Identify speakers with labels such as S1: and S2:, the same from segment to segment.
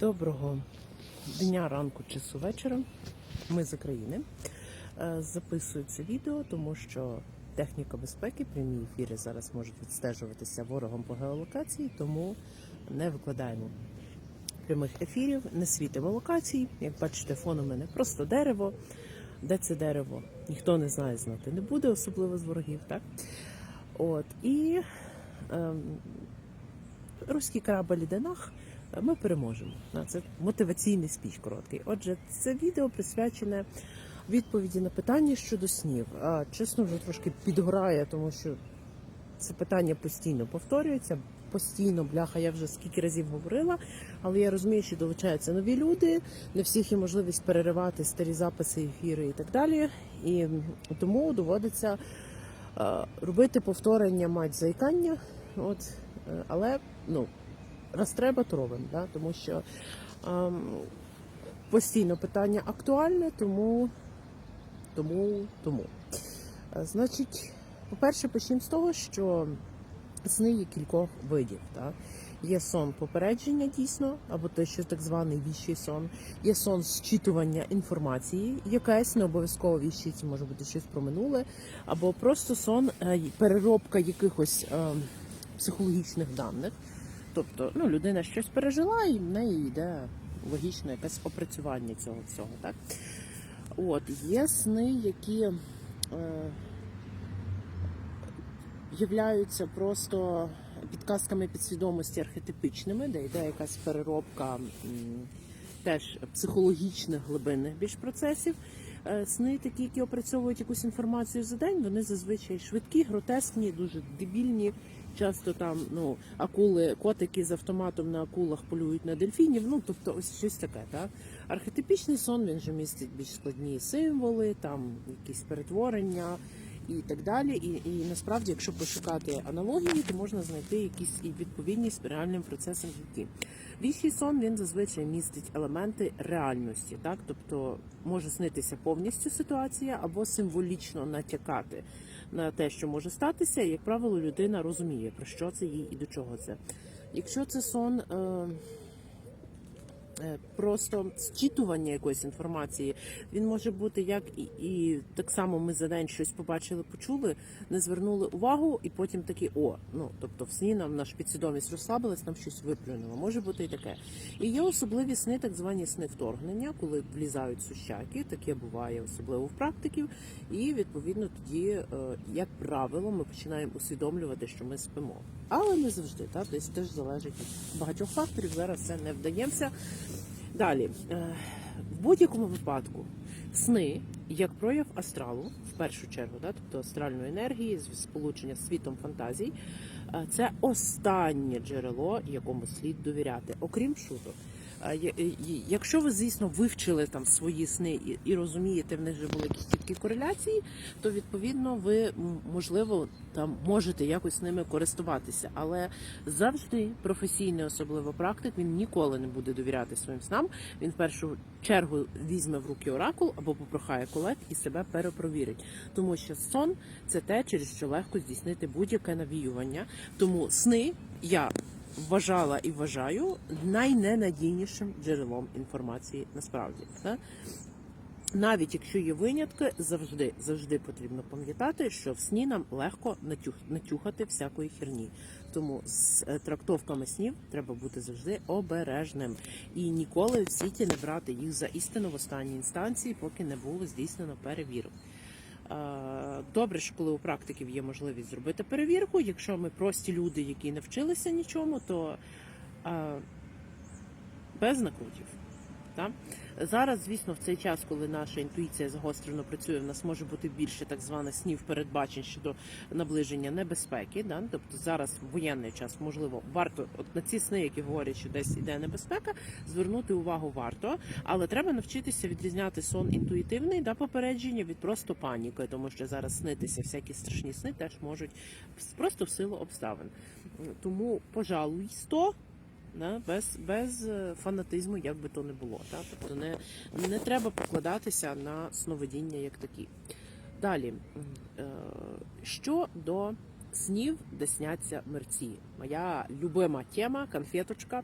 S1: Доброго дня, ранку, часу вечора. Ми з України. Е, Записую це відео, тому що техніка безпеки, прямі ефіри зараз можуть відстежуватися ворогом по геолокації, тому не викладаємо прямих ефірів, не світимо локацій. Як бачите, фон у мене просто дерево. Де це дерево? Ніхто не знає, знати не буде, особливо з ворогів. Так? От і ем, руський корабль іде нах, ми переможемо. Це мотиваційний спіч короткий. Отже, це відео присвячене відповіді на питання щодо снів. Чесно, вже трошки підгорає, тому що це питання постійно повторюється. Постійно, бляха, я вже скільки разів говорила, але я розумію, що долучаються нові люди, не всіх є можливість переривати старі записи, ефіри і так далі. І тому доводиться робити повторення мать заїкання. От, е, але ну, раз треба, то робимо, да? тому що ем, постійно питання актуальне, тому, тому, тому. Е, Значить, по-перше, почнемо з того, що сни є кількох видів. Так? Є сон попередження дійсно, або той, що так званий віщий сон, є сон зчитування інформації, якась не обов'язково віщий, це може бути щось про минуле, або просто сон, е, переробка якихось е, психологічних даних. Тобто, ну, людина щось пережила, і в неї йде логічно якесь опрацювання цього всього. Так? От, є сни, які е, являються просто підказками підсвідомості архетипичними, де йде якась переробка м, теж психологічних глибинних більш процесів. Е, Сни, такі, які опрацьовують якусь інформацію за день, вони зазвичай швидкі, гротескні, дуже дебільні. Часто там ну акули, котики з автоматом на акулах полюють на дельфінів. Ну тобто, ось щось таке. Так? Архетипічний сон він же містить більш складні символи, там якісь перетворення і так далі. І, і насправді, якщо пошукати аналогії, то можна знайти якісь і відповідність реальним процесам житті. Віщий сон він зазвичай містить елементи реальності, так тобто може снитися повністю ситуація або символічно натякати на те, що може статися. І, як правило, людина розуміє про що це їй і до чого це. Якщо це сон. Е, Просто зчитування якоїсь інформації він може бути як і, і так само ми за день щось побачили, почули, не звернули увагу, і потім такі о, ну тобто в сні нам наша підсвідомість розслабилась, нам щось виплюнуло. Може бути і таке. І є особливі сни, так звані сни вторгнення, коли влізають сущаки, таке буває особливо в практиків, і відповідно тоді, е, як правило, ми починаємо усвідомлювати, що ми спимо. Але не завжди, так тобто теж залежить від багатьох факторів. Зараз це не вдаємося. Далі, е, в будь-якому випадку, сни як прояв астралу, в першу чергу, да, тобто астральної енергії, сполучення з світом фантазій, е, це останнє джерело, якому слід довіряти, окрім шуток. Е, Якщо ви, звісно, вивчили там свої сни і розумієте, в них вже були якісь чіткі кореляції, то відповідно ви можливо там можете якось ними користуватися. Але завжди професійний, особливо практик, він ніколи не буде довіряти своїм снам. Він в першу чергу візьме в руки оракул або попрохає колег і себе перепровірить. Тому що сон це те, через що легко здійснити будь-яке навіювання. Тому сни я вважала і вважаю найненадійнішим джерелом інформації насправді. Так? Навіть якщо є винятки, завжди завжди потрібно пам'ятати, що в сні нам легко натюх, натюхати всякої херні. Тому з е, трактовками снів треба бути завжди обережним і ніколи в світі не брати їх за істину в останній інстанції, поки не було здійснено перевірок. Е, Добре, що коли у практиків є можливість зробити перевірку. Якщо ми прості люди, які не вчилися нічому, то е, без накрутів. Так? Зараз, звісно, в цей час, коли наша інтуїція загострено працює, в нас може бути більше так званих снів передбачень щодо наближення небезпеки. Да? Тобто зараз в воєнний час, можливо, варто от на ці сни, які говорять, що десь іде небезпека, звернути увагу варто, але треба навчитися відрізняти сон інтуїтивний да, попередження від просто паніки, тому що зараз снитися всякі страшні сни теж можуть просто в силу обставин. Тому, пожалуй, 100 Да, без, без е, фанатизму, як би то не було. Та? Тобто не, не треба покладатися на сновидіння як такі. Далі, е, що до снів, де сняться мерці. Моя любима тема, конфеточка.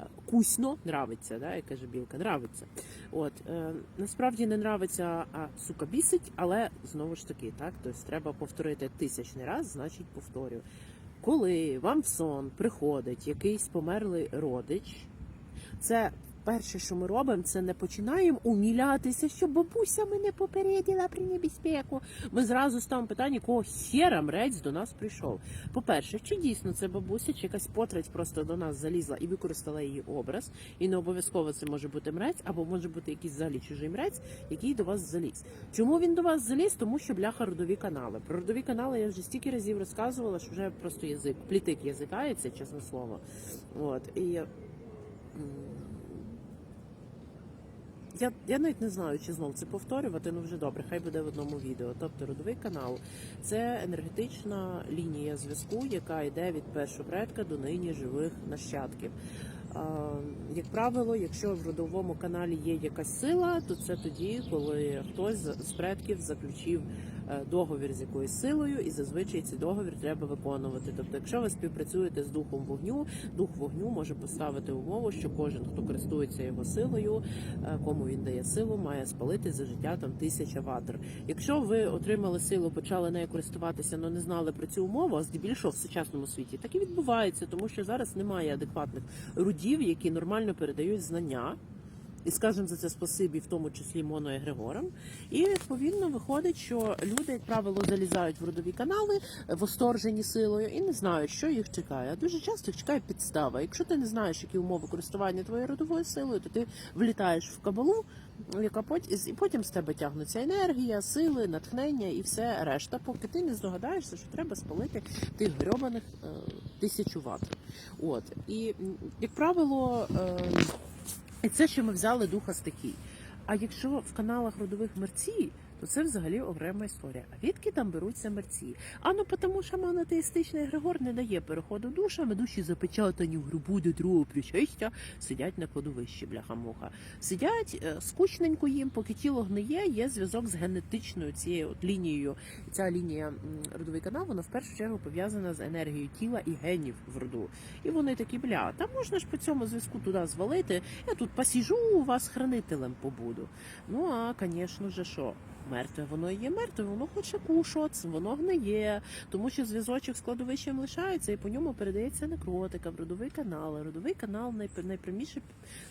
S1: е, кусно, нравиться, да, як каже білка, нравиться. От е, насправді не нравиться, а сука бісить, але знову ж таки, так, тобто треба повторити тисячний раз, значить повторюю. Коли вам в сон приходить якийсь померлий родич, це перше, що ми робимо, це не починаємо умілятися, що бабуся мене попередила про небезпеку. Ми зразу ставимо питання, кого хера мрець до нас прийшов. По-перше, чи дійсно це бабуся, чи якась потрать просто до нас залізла і використала її образ. І не обов'язково це може бути мрець, або може бути якийсь взагалі чужий мрець, який до вас заліз. Чому він до вас заліз? Тому що бляха родові канали. Про родові канали я вже стільки разів розказувала, що вже просто язик, плітик язикається, чесне слово. От і. Я, я навіть не знаю, чи знов це повторювати, ну вже добре, хай буде в одному відео. Тобто родовий канал це енергетична лінія зв'язку, яка йде від першого предка до нині живих нащадків. Як правило, якщо в родовому каналі є якась сила, то це тоді, коли хтось з з предків заключив е, договір з якоюсь силою, і зазвичай цей договір треба виконувати. Тобто, якщо ви співпрацюєте з духом вогню, дух вогню може поставити умову, що кожен, хто користується його силою, е, кому він дає силу, має спалити за життя там тисяча ватр. Якщо ви отримали силу, почали нею користуватися, але не знали про цю умову, а здебільшого в сучасному світі так і відбувається, тому що зараз немає адекватних рудів, які нормально передають знання. І скажемо за це спасибі, в тому числі моноегрегорам. І відповідно виходить, що люди, як правило, залізають в родові канали восторжені силою і не знають, що їх чекає. А дуже часто їх чекає підстава. Якщо ти не знаєш, які умови користування твоєю родовою силою, то ти влітаєш в кабалу, яка потім і потім з тебе тягнуться енергія, сили, натхнення і все решта, поки ти не здогадаєшся, що треба спалити тих грьобаних е, тисячу ватт. От і як правило. Е, і це, що ми взяли духа стихій. А якщо в каналах родових мерці, то це взагалі окрема історія. А відки там беруться мерці? А ну тому що монотеїстичний Григор не дає переходу душам, душі запечатані в грубу до другого причастя, сидять на кладовищі, бляха-муха. Сидять е, скучненько їм, поки тіло гниє, є зв'язок з генетичною цією от лінією. Ця лінія родовий канал, вона в першу чергу пов'язана з енергією тіла і генів в роду. І вони такі, бля, та можна ж по цьому зв'язку туди звалити. Я тут посіжу, у вас хранителем побуду. Ну а, звісно ж, що? Мертве воно є мертве, воно хоче кушати, воно гниє, тому що зв'язочок з кладовищем лишається і по ньому передається некротика в родовий канал. Родовий канал найпряміше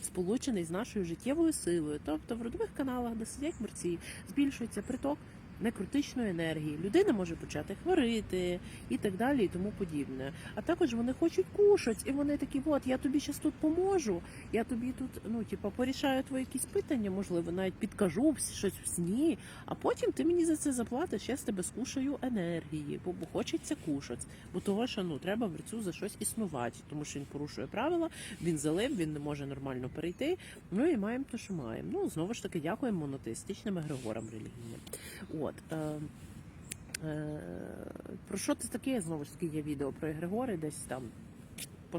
S1: сполучений з нашою життєвою силою. Тобто в родових каналах, де сидять мерці, збільшується приток некротичної енергії. Людина може почати хворити і так далі, і тому подібне. А також вони хочуть кушати, і вони такі, от я тобі зараз тут поможу. Я тобі тут, ну типа, порішаю твої якісь питання, можливо, навіть підкажу щось в сні, а потім ти мені за це заплатиш, я з тебе скушаю енергії, бо, бо хочеться кушати. Бо того, що ну треба верцю за щось існувати, тому що він порушує правила, він залив, він не може нормально перейти. Ну і маємо те, що маємо. Ну знову ж таки, дякуємо монотеїстичним егрегорам релігійним. От. Е, е, про що це таке? Знову ж таки, є відео про Григори, десь там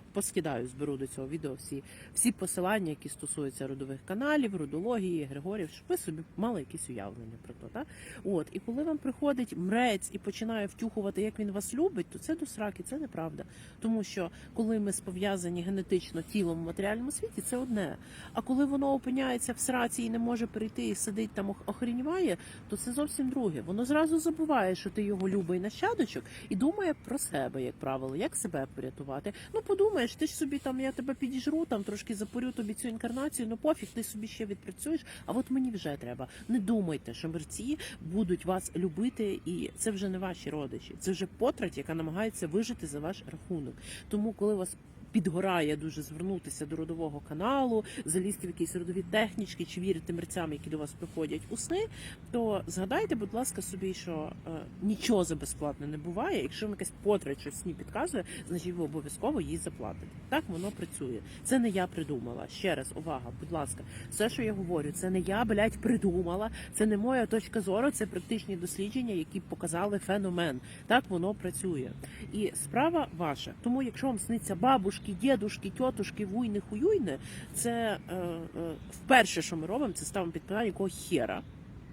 S1: поскидаю, зберу до цього відео всі, всі посилання, які стосуються родових каналів, родології, егрегорів, щоб ви собі мали якісь уявлення про то. Так? От, і коли вам приходить мрець і починає втюхувати, як він вас любить, то це до сраки, це неправда. Тому що коли ми спов'язані генетично тілом в матеріальному світі, це одне. А коли воно опиняється в сраці і не може перейти і сидить там ох- охреніває, то це зовсім друге. Воно зразу забуває, що ти його любий нащадочок, і думає про себе, як правило, як себе порятувати. Ну подумаєш, ти ж собі там, я тебе підіжру, там трошки запорю тобі цю інкарнацію, ну пофіг, ти собі ще відпрацюєш. А от мені вже треба. Не думайте, що мерці будуть вас любити, і це вже не ваші родичі. Це вже потрать, яка намагається вижити за ваш рахунок. Тому, коли вас підгорає дуже звернутися до родового каналу, залізти в якісь родові технічки чи вірити мерцям, які до вас приходять у сни, то згадайте, будь ласка, собі, що е, нічого за безплатно не буває. Якщо вам якась потрать щось сні підказує, значить ви обов'язково їй заплатите. Так воно працює. Це не я придумала. Ще раз, увага, будь ласка, все, що я говорю, це не я, блядь, придумала. Це не моя точка зору, це практичні дослідження, які показали феномен. Так воно працює. І справа ваша. Тому, якщо вам сниться бабушки, дідушки, тьотушки, вуйни, хуюйни, це е, е, вперше, що ми робимо, це ставимо під питання якого хера.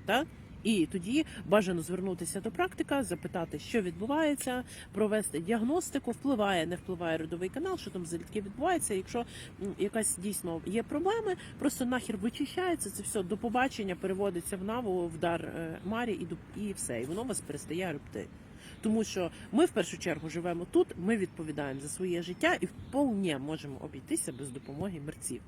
S1: Так? І тоді бажано звернутися до практика, запитати, що відбувається, провести діагностику, впливає, не впливає родовий канал, що там залітки відбувається. Якщо якась дійсно є проблеми, просто нахер вичищається це все до побачення, переводиться в наву, в дар е, Марі і і все, і воно вас перестає репти. Тому що ми в першу чергу живемо тут, ми відповідаємо за своє життя і вполне можемо обійтися без допомоги мерців.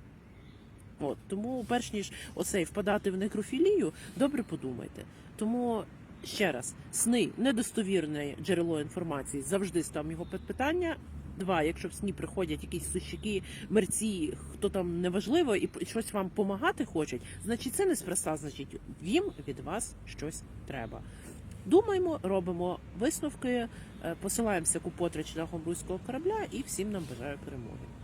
S1: От тому, перш ніж оцей впадати в некрофілію, добре подумайте. Тому ще раз, сни недостовірне джерело інформації, завжди став його питання. Два, якщо в сні приходять якісь сущики, мерці, хто там неважливо, і щось вам допомагати хочуть, значить це неспроста, значить їм від вас щось треба. Думаємо, робимо висновки, е, посилаємося купотрич на руського корабля і всім нам бажаю перемоги.